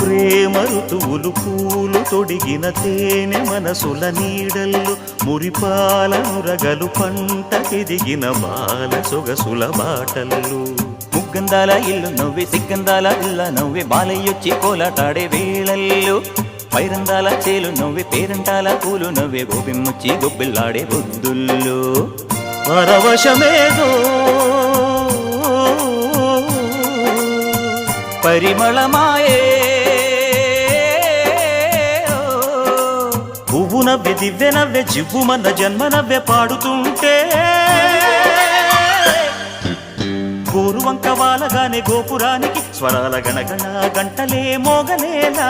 ప్రేమ ఋతువులు పూలు తొడిగిన తేనె మనసుల నీడల్లు మురిపాలనురగలు నురగలు పంటకెదిగిన బాల సొగసుల బాటలు ముగ్గందాల ఇల్లు నవ్వే సిగ్గందాల ఇల్ల నవ్వే బాలయ్యొచ్చి కోలాటాడే వేళల్లు. పైరందాల చేలు నవ్వే పేరంటాల పూలు నవ్వే గోపిమ్ముచ్చి గొబ్బిల్లాడే బొద్దుల్లో. పరవశమేదో పరిమళమాయే. పువ్వు నవ్వె దివ్య నవ్వె జివ్వు మన జన్మ నవ్వె పాడుతుంటే. గోరువంక వాలగానే గోపురానికి స్వరాల గణగణ గంటలే మోగనేలా